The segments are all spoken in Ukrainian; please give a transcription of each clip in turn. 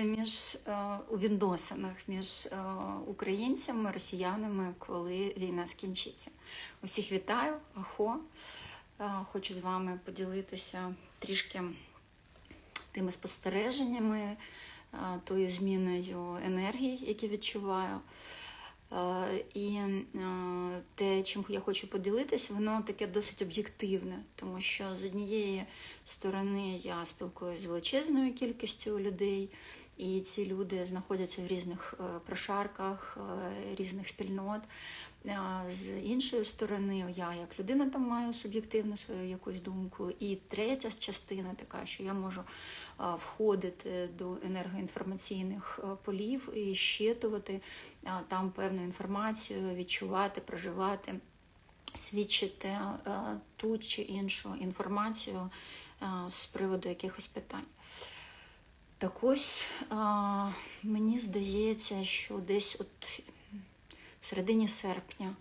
між е, у відносинах між е, українцями, росіянами, коли війна скінчиться. Усіх вітаю, ахо. Е, Хочу з вами поділитися трішки тими спостереженнями, тою зміною енергії, які відчуваю. І те, чим я хочу поділитися, воно таке досить об'єктивне, тому що з однієї сторони я спілкуюся з величезною кількістю людей, і ці люди знаходяться в різних е, прошарках, е, різних спільнот. З іншої сторони, я як людина там маю суб'єктивну свою якусь думку. І третя частина така, що я можу входити до енергоінформаційних полів і щитувати там певну інформацію, відчувати, проживати, свідчити ту чи іншу інформацію з приводу якихось питань. Так ось а, мені здається, що десь от в середині серпня,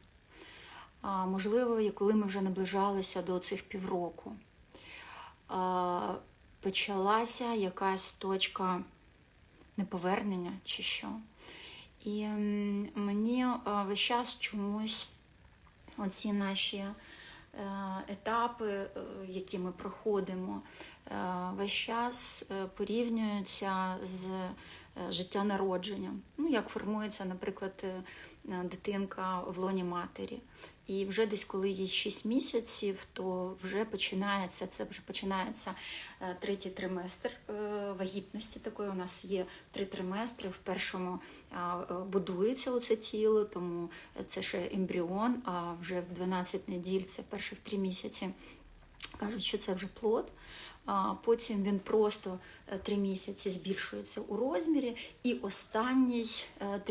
а, можливо, коли ми вже наближалися до цих півроку, а, почалася якась точка неповернення чи що. І мені весь час чомусь оці наші етапи, е, які ми проходимо, е, весь час е, порівнюються з е, життя народженням. Ну, як формується, наприклад, е, дитинка в лоні матері. І вже десь, коли їй 6 місяців, то вже починається це вже починається е, третій триместр е, вагітності. Такої у нас є три триместри. В першому е, будується оце тіло, тому це ще ембріон. А вже в 12 неділь, це перших три місяці. Кажуть, що це вже плод. Потім він просто е, три місяці збільшується у розмірі, і останній е,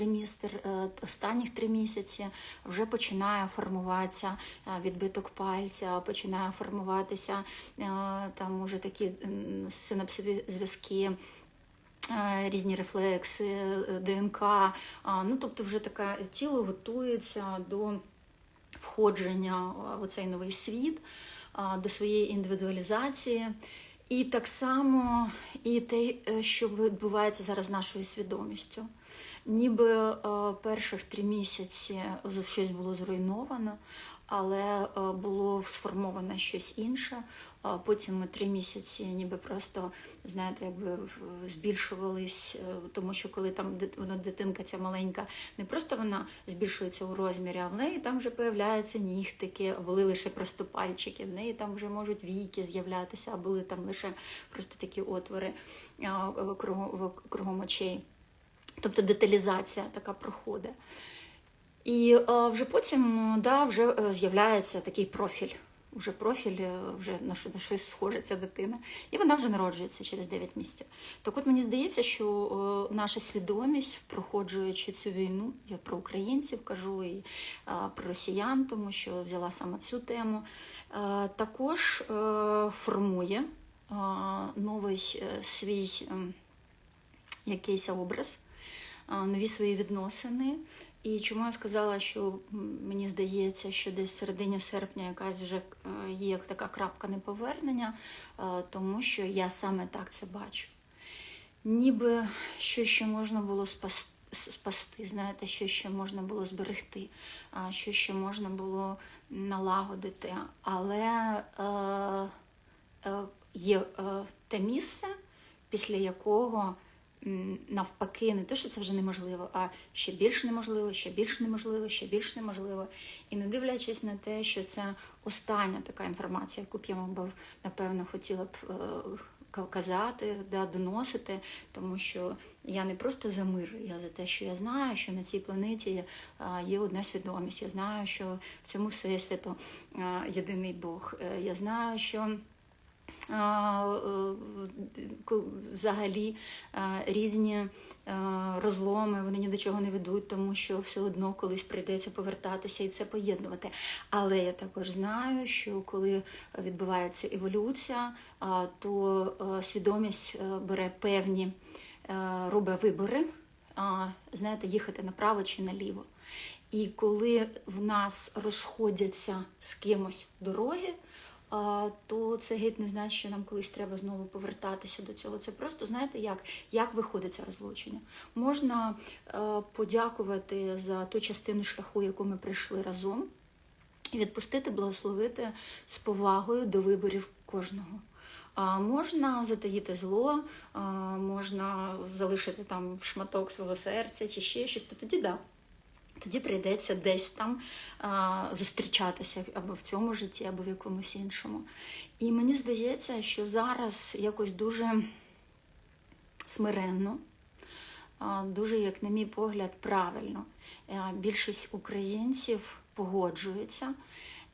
е, останніх три місяці вже починає формуватися відбиток пальця, починає формуватися там уже такі синапсові зв'язки. Різні рефлекси, ДНК, ну тобто вже таке тіло готується до входження в цей новий світ, до своєї індивідуалізації. І так само і те, е, що відбувається зараз нашою свідомістю. Ніби е, перших три місяці щось було зруйновано, але е, було сформовано щось інше. Потім ми три місяці ніби просто, знаєте, якби збільшувались, е, тому що коли там вона дитинка ця маленька, не просто вона збільшується у розмірі, а в неї там вже появляються нігтики, були лише просто пальчики, в неї там вже можуть війки з'являтися, а були там лише просто такі отвори кругом очей. Тобто деталізація така проходить. І е, вже потім ну, да, вже е, з'являється такий профіль. Вже профіль, е, вже на щось схоже ця дитина. І вона вже народжується через 9 місяців. Так от мені здається, що е, наша свідомість, проходжуючи цю війну, я про українців кажу і е, про росіян, тому що взяла саме цю тему, е, також е, формує е, новий е, свій якийсь образ, нові свої відносини. І чому я сказала, що мені здається, що десь в середині серпня якась вже е, є така крапка неповернення, е, тому що я саме так це бачу. Ніби що ще можна було спасти. Знаєте, що ще можна було зберегти, що ще можна було налагодити. Але е, е, є е, те місце, після якого навпаки, не те, що це вже неможливо, а ще більш неможливо, ще більш неможливо, ще більш неможливо. І не дивлячись на те, що це остання така інформація, яку б я, мабуть, напевно, хотіла б е, казати, да, доносити, тому що я не просто за мир, я за те, що я знаю, що на цій планеті є, одна свідомість. Я знаю, що в цьому всесвіту а, єдиний Бог. Е, Я знаю, що е, взагалі е, різні е, розломи, вони ні до чого не ведуть, тому що все одно колись прийдеться повертатися і це поєднувати. Але я також знаю, що коли відбувається еволюція, то е, свідомість е, бере певні, е, робить вибори, знаєте, їхати направо чи наліво. І коли в нас розходяться з кимось дороги, то це геть не значить, що нам колись треба знову повертатися до цього. Це просто знаєте, як, як виходить це розлучення. Можна е, подякувати за ту частину шляху, яку ми прийшли разом, і відпустити, благословити з повагою до виборів кожного. А можна затаїти зло, а, можна залишити там шматок свого серця чи ще щось, то тоді да. Тоді прийдеться десь там а, зустрічатися або в цьому житті, або в якомусь іншому. І мені здається, що зараз якось дуже смиренно, а, дуже, як на мій погляд, правильно. Е, Більшість українців погоджуються,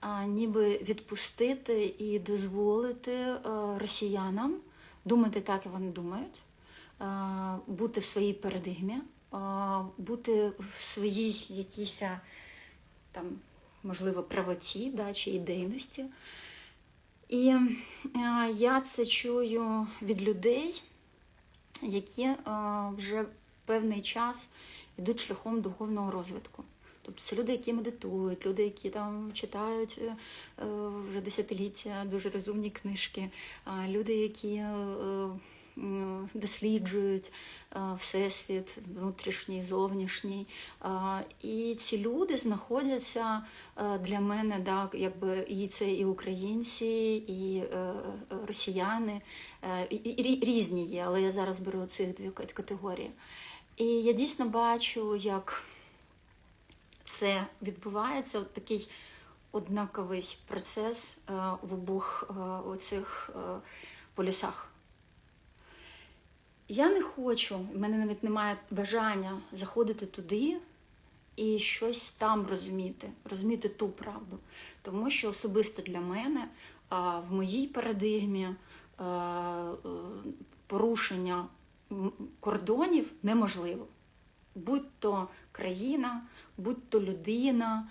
а, ніби відпустити і дозволити е, росіянам думати так, як вони думають, е, бути в своїй парадигмі, бути в своїй якійсь там, можливо, правоті да, чи ідейності. І я це чую від людей, які вже певний час йдуть шляхом духовного розвитку. Тобто це люди, які медитують, люди, які там читають е, е, вже десятиліття дуже розумні книжки, люди, які е, досліджують е, всесвіт, внутрішній, зовнішній. І ці люди знаходяться е, для мене, да, якби і це і українці, і е, е, росіяни, е, і, різні є, але я зараз беру цих дві категорії. І я дійсно бачу, як це відбувається, от такий однаковий процес е, в обох е, оцих е, полюсах. Я не хочу, в мене навіть немає бажання заходити туди і щось там розуміти, розуміти ту правду. Тому що особисто для мене в моїй парадигмі е, порушення кордонів неможливо. Будь то країна, будь то людина,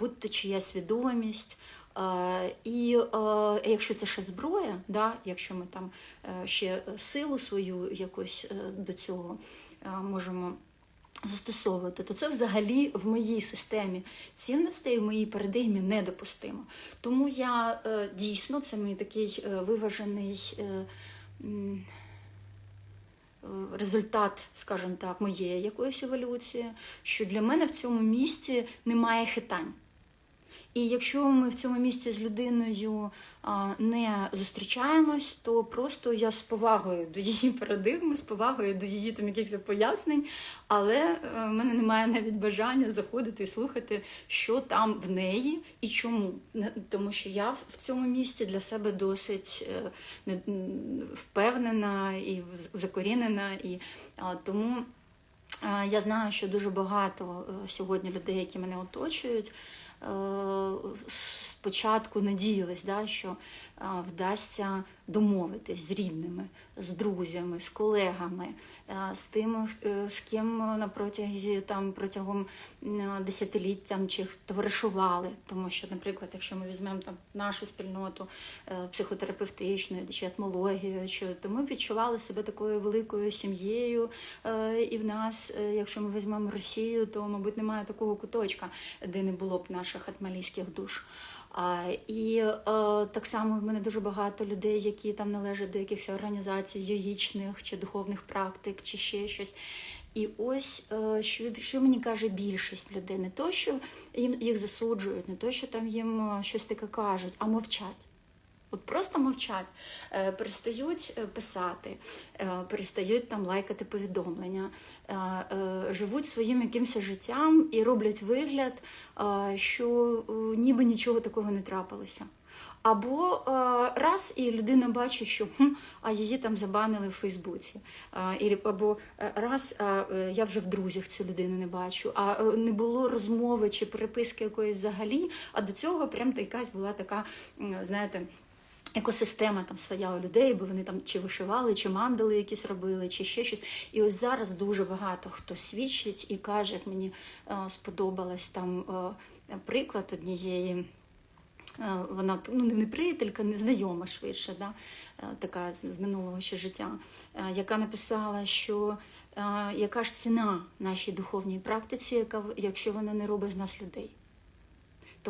будь то чия свідомість. А, І е, якщо це ще зброя, да, якщо ми там е, ще силу свою якось е, до цього е, можемо застосовувати, то це взагалі в моїй системі цінностей, в моїй парадигмі недопустимо. Тому я е, дійсно, це мій такий е, виважений. е, е, результат, скажімо так, моєї якоїсь еволюції, що для мене в цьому місці немає хитань. І якщо ми в цьому місці з людиною не зустрічаємось, то просто я з повагою до її парадигми, з повагою до її там якихось пояснень, але е, в мене немає навіть бажання заходити і слухати, що там в неї і чому. Тому що я в цьому місці для себе досить е, впевнена і закорінена, і тому. Е, Я знаю, що дуже багато сьогодні людей, які мене оточують, спочатку надіялись, да, що е, вдасться домовитись з рідними, з друзями, з колегами, е, з тими, е, з ким на протязі там протягом м, десятиліттям чи товаришували. Тому що, наприклад, якщо ми візьмемо там нашу спільноту е, психотерапевтичну чи етмологію, що то ми відчували себе такою великою сім'єю, е, і в нас, е, якщо ми візьмемо Росію, то мабуть немає такого куточка, де не було б наших атмалійських душ. А, і е, так само в мене дуже багато людей, які там належать до якихось організацій йогічних чи духовних практик, чи ще щось. І ось е, що, що мені каже більшість людей, не то, що їм їх засуджують, не то, що там їм е, щось таке кажуть, а мовчать. От просто мовчать, е, перестають е, писати, е, перестають там лайкати повідомлення, живуть своїм якимось життям і роблять вигляд, що ніби нічого такого не трапилося. Або раз і людина бачить, що а її там забанили в Фейсбуці. Або раз я вже в друзях цю людину не бачу, а не було розмови чи переписки якоїсь взагалі. А до цього прям якась була така, знаєте. Екосистема там своя у людей, бо вони там чи вишивали, чи мандали якісь робили, чи ще щось. І ось зараз дуже багато хто свідчить і каже, як мені е, сподобалась там е, приклад однієї. Е, Вона ну, не приятелька, не знайома швидше, да? така з, минулого ще життя, яка написала, що яка ж ціна нашій духовній практиці, яка, якщо вона не робить з нас людей.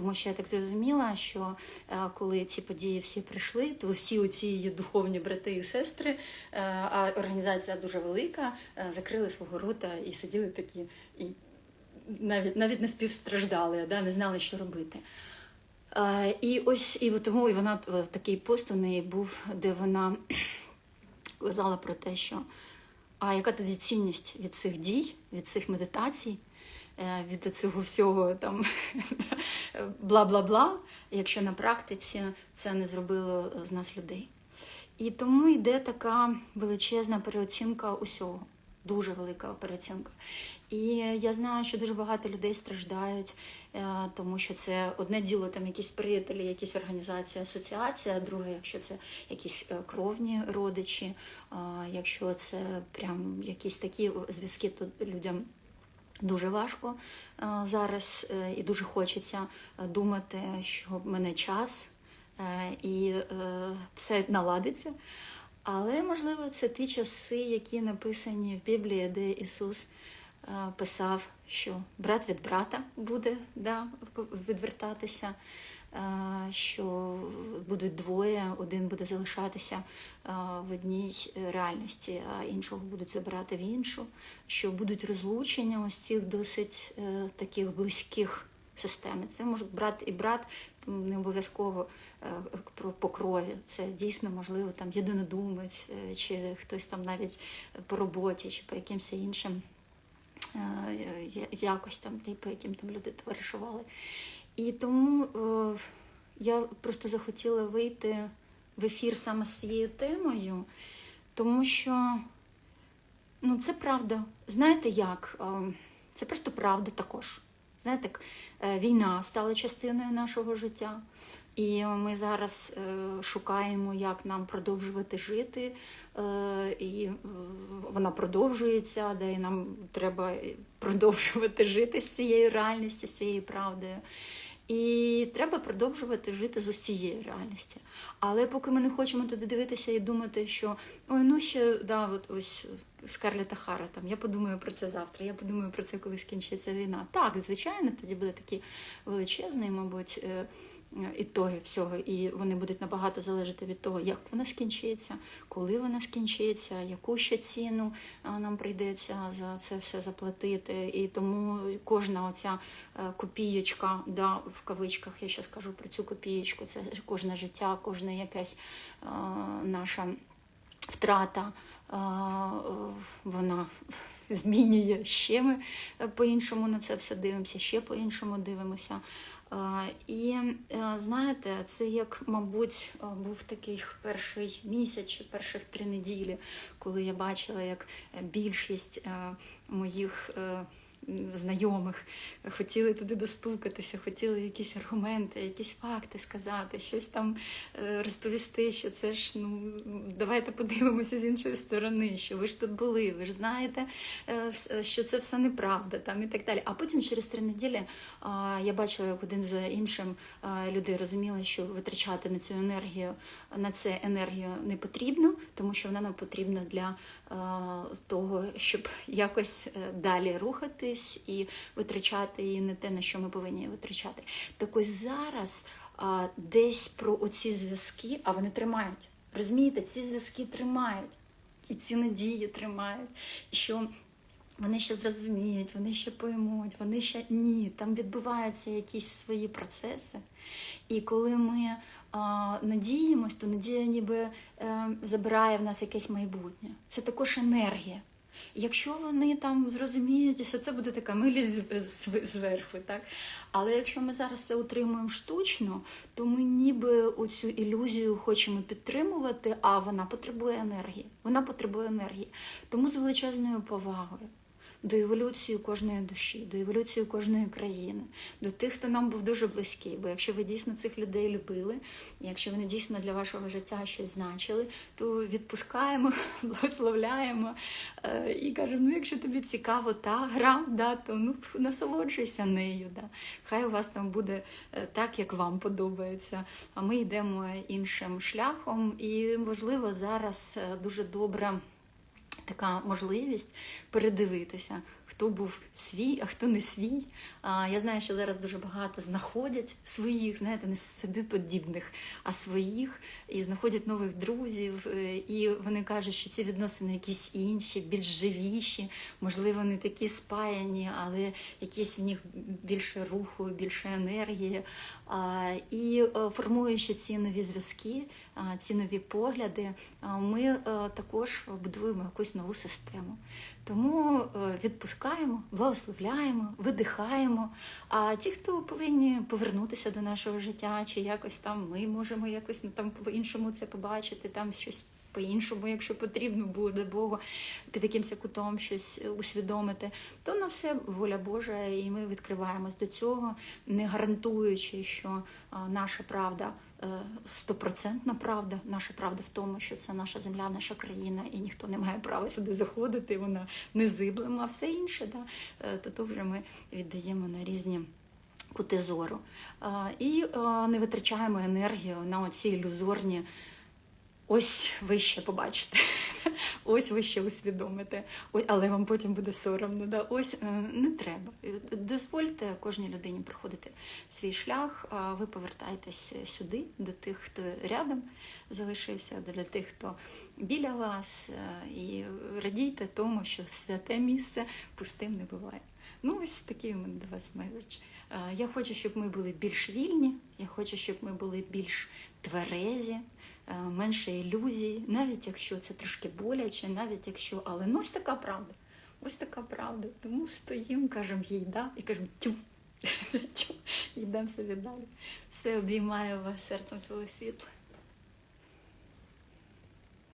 Тому що я так зрозуміла, що е, коли ці події всі прийшли, то всі оці духовні брати і сестри, е, а організація дуже велика, е, закрили свого рота і сиділи такі, і навіть навіть не співстраждали, да, не знали, що робити. І ось і тому і вона такий пост у неї був, де вона казала про те, що а яка тоді цінність від цих дій, від цих медитацій, від цього всього там бла-бла-бла, якщо на практиці це не зробило з нас людей. І тому йде така величезна переоцінка усього. Дуже велика переоцінка. І я знаю, що дуже багато людей страждають, е, тому що це одне діло, там якісь приятелі, якісь організації, асоціація, а друге, якщо це якісь е, кровні родичі, якщо це прям якісь такі зв'язки, то людям дуже важко е, зараз е, і дуже хочеться е, думати, що в мене час і все наладиться. Але, можливо, це ті часи, які написані в Біблії, де Ісус писав, що брат від брата буде да, відвертатися, що будуть двоє, один буде залишатися е, в одній реальності, а іншого будуть забирати в іншу, що будуть розлучення ось цих досить е, таких близьких системи. Це можуть брат і брат, не обов'язково е, по крові. Це дійсно можливо там єдинодумець, е, чи хтось там навіть по роботі, чи по якимось іншим е, якостям, по яким там люди товаришували. І тому е, я просто захотіла вийти в ефір саме з цією темою, тому що Ну, це правда. Знаєте як? Ем, Це просто правда також. Знаєте, е, війна стала частиною нашого життя, і ми зараз е, шукаємо, як нам продовжувати жити, е, і е, вона продовжується, де нам треба продовжувати жити з цією реальністю, з цією правдою. І треба продовжувати жити з усієї реальності. Але поки ми не хочемо туди дивитися і думати, що ой, ну ще да, от ось Скарлета Хара, там я подумаю про це завтра, я подумаю про це, коли скінчиться війна. Так, звичайно, тоді буде такий величезний, мабуть, е, ітоги всього, і вони будуть набагато залежати від того, як вона скінчиться, коли вона скінчиться, яку ще ціну нам прийдеться за це все заплатити. І тому кожна оця е, копієчка, да, в кавичках я ще скажу про цю копієчку, це кожне життя, кожне якесь е, наша втрата, е, вона змінює ще ми по-іншому на це все дивимося, ще по-іншому дивимося. Е, І е, знаєте, це як, мабуть, е, був такий перший місяць чи перших три неділі, коли я бачила, як більшість е, моїх. Е, Знайомих хотіли туди достукатися, хотіли якісь аргументи, якісь факти сказати, щось там е, розповісти, що це ж ну давайте подивимося з іншої сторони, що ви ж тут були, ви ж знаєте, е, що це все неправда, там і так далі. А потім через три неділі я бачила, як один за іншим люди розуміли, що витрачати на цю енергію на це енергію не потрібно, тому що вона нам потрібна для того, щоб якось е, далі рухатись і витрачати її не те, на що ми повинні витрачати. Так ось зараз а, десь про оці зв'язки, а вони тримають. Розумієте, ці зв'язки тримають, і ці надії тримають. Що вони ще зрозуміють, вони ще поймуть, вони ще ні. Там відбуваються якісь свої процеси. І коли ми а, надіємось, то надія ніби е, забирає в нас якесь майбутнє. Це також енергія. Якщо вони там зрозуміють, що це буде така милість зверху, так? Але якщо ми зараз це отримуємо штучно, то ми ніби оцю ілюзію хочемо підтримувати, а вона потребує енергії. Вона потребує енергії. Тому з величезною повагою до еволюції кожної душі, до еволюції кожної країни, до тих, хто нам був дуже близький. Бо якщо ви дійсно цих людей любили, якщо вони дійсно для вашого життя щось значили, то відпускаємо, благословляємо е, і кажемо: ну, якщо тобі цікаво та гра, да, то ну насолоджуйся нею. Да. Хай у вас там буде е, так, як вам подобається. А ми йдемо іншим шляхом, і можливо зараз е, дуже добре така можливість передивитися, хто був свій, а хто не свій. А, я знаю, що зараз дуже багато знаходять своїх, знаєте, не собі подібних, а своїх, і знаходять нових друзів. е, І вони кажуть, що ці відносини якісь інші, більш живіші, можливо, не такі спаяні, але якісь в них більше руху, більше енергії. І е, формуючи ці нові зв'язки, ці нові погляди, ми е, також будуємо якусь нову систему. Тому е, відпускаємо, благословляємо, видихаємо. А ті, хто повинні повернутися до нашого життя, чи якось там ми можемо якось ну, там по-іншому це побачити, там щось. По-іншому, якщо потрібно буде Богу під якимось кутом щось усвідомити, то на все воля Божа, і ми відкриваємось до цього, не гарантуючи, що наша правда стопроцентна правда. Наша правда в тому, що це наша земля, наша країна, і ніхто не має права сюди заходити. Вона незиблема, а все інше, да, е, то, то вже ми віддаємо на різні. Кути зору. І не витрачаємо енергію на оці ілюзорні. Ось ви ще побачите, ось ви ще усвідомите, ой, але вам потім буде соромно. Да? Ось е, не треба. Е, Дозвольте кожній людині проходити свій шлях. а Ви повертайтесь сюди, до тих, хто рядом залишився, для тих, хто біля вас, е, і радійте тому, що святе місце пустим не буває. Ну, ось такий у мене до вас меседж. Я хочу, щоб ми були більш вільні, я хочу, щоб ми були більш тверезі, менше ілюзій, навіть якщо це трошки боляче, навіть якщо, але ну ось така правда. Ось така правда. Тому стоїмо, кажемо їй да і кажемо тю. йдемо собі далі. Все обіймаю вас серцем свого світла.